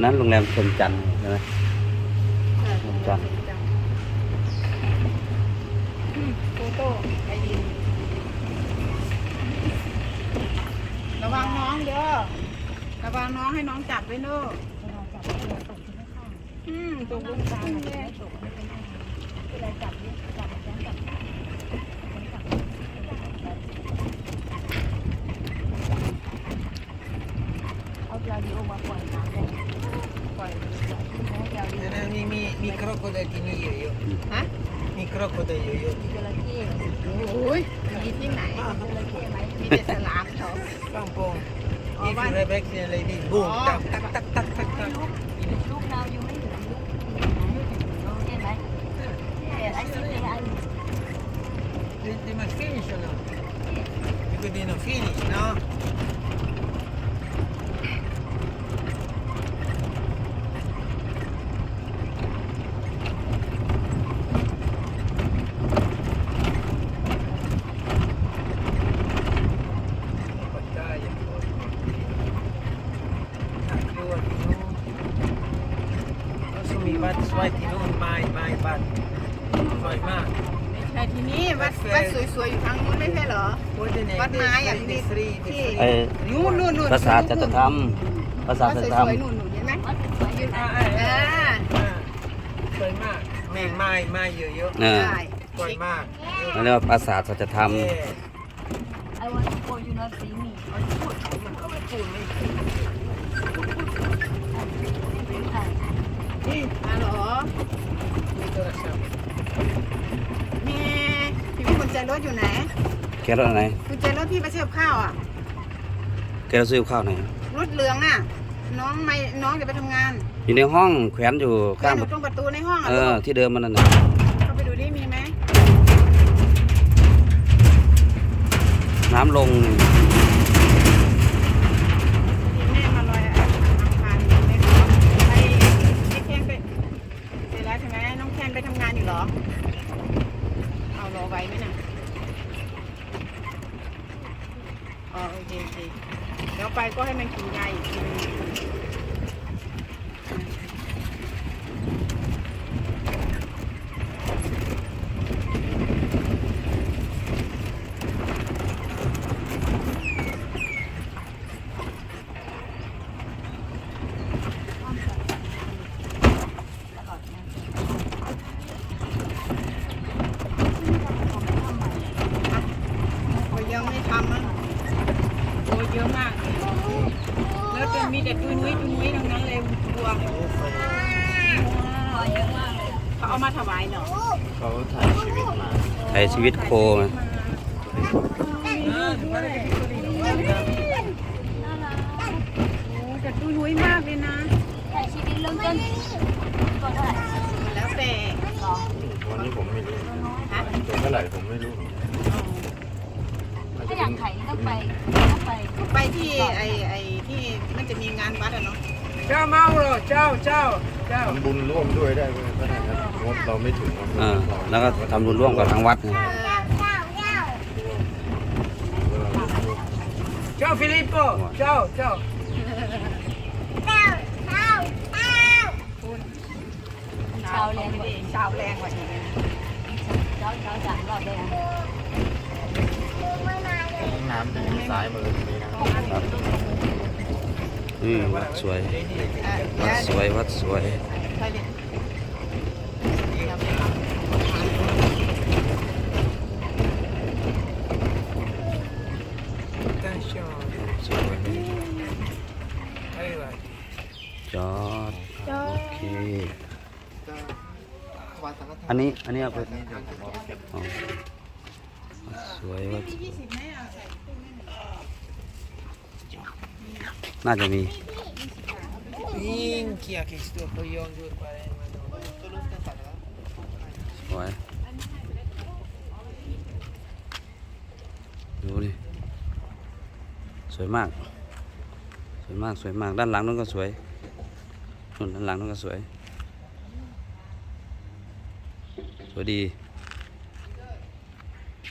นนั้นโรงแรมชมจันทร์ใช่ไหมจ้ะโฟโต้ไอดินระวังน้องเด้อระวังน้องให้น้องจับไว้เนอะอืมตรงบนกลางเลยเอาปลาดิโอมาปล่อยน้ำเลย มีมีมีครกโคไดที่นี่เยอะฮะๆมีครกโคไดเยอะมีจระเข้โอ้ยมีที่ไหนจระเข้ไหมมีแต่สลามเขาๆปังปองอ๋อนี่บ้าคือเรเบคเซียเลดี้บูมตักตักตักตักตักเราอยู่ไม่ถึงเห็นไหมไอ้สิ่งนี้ไอ้ They, they must finish or not? Because they don't finish, no? ปัจจัยอย่างก่อนน่ากลัวที่นู้นแล้วก็ มีวัดสวยที่นู้นไม้ไม้บัดสวยมาก ไม่ใช่ที่นี่วัดวัดสวยๆอยู่ทางนู้นไม่ใช่เหรอ วัดไม้อะที่ที่ที่ไอ้นู่นนู่นนู่นภาษาจัตธรรมภาษาวัดจัสตธรรมวยๆนู่นนู่นเห็นไหมวัดสวยอยู่อ่านะอ่าอ่าอ่าสวยมากแม่ไม้ไม้เยอะเออใช่ๆสวยมากนั่นเรียกว่าภาษาสัจธรรมเย้ไอ้วันที่โกยูนอสีมีมันก็ไม่พูดไม่ นี่ฮัลโหลมีโทรศัพท์แม่พี่มีกุญแจรถอยู่ไหนแกรถอะไรกุญแจรถพี่ไปเสิร์ฟข้าวอะแกรถซื้อข้าวไหนรถเหลืองอะ น้องไม่น้องจะไปทำงานอยู่ในห้องแขวนอยู่แค่ข้างหนูตรงประตูในห้องอะเอลูอกที่เดิมมันนั่นน่ะเข้าไปดูดิมีไหมน้ำลง ที่แม่มาลอยอังคารอยู่ไหมคะไอ้ไอ้แคนไปเสร็จแล้วใช่ไหม น้องแคนไปทำงานอยู่เหรอ เอารอไว้ไหมน่ะอ๋อโอเคโอเคแล้วไปก็ให้มันกินยาอีกทีนึง โอ้ยยังไม่ทำมั้งโอ้ย เยอะมาก แล้วจะมีแต่ตุ้ยนุ้ยตุ้ยนุ้ยทั้งนั้นเลยบัวพอเยอะมากเลยเขาเอามาถวายเนาะเขาถ่ายชีวิตมาไอชีวิตโคไงโอ้แต่ตุ้ยนุ้ยมากเลยนะใช้ชีวิตเริ่มต้นก็เท่าไหร่แล้วแต่สองวันนี้ผมไม่รู้ฮะตัวเท่าไหร่ผมไม่รู้ถ้าอยากไข่ ต้องไปต้องไปไปที่ไอไอที่มันจะมีงานวัดอะเนาะเจ้าเมาเหรอเจ้าเจ้าเจ้าทำบุญร่วมด้วยได้ไหมก็ได้ครับงบเราไม่ถึงเออแล้วก็ทำบุญร่วมกับทางวัดไงเจ้าฟิลิปโปเจ้าเจ้าเช้าแรงกว่าเช้าแรงกว่าอีกนะเช้าเช้าสามรอบเลยนะำอยู่ซ้ายมือตรงนี้นะครับอืมวัดสวย วัดสวย วัดสวย สวยจอดโอเค อันนี้ อันนี้เอาไปสวยวัดสวย น่าจะมีสวยดูดิสวยมาก สวยมากสวยมากด้านหลังนู้นก็สวยนู่นด้านหลังนู้นก็สวยสวยดี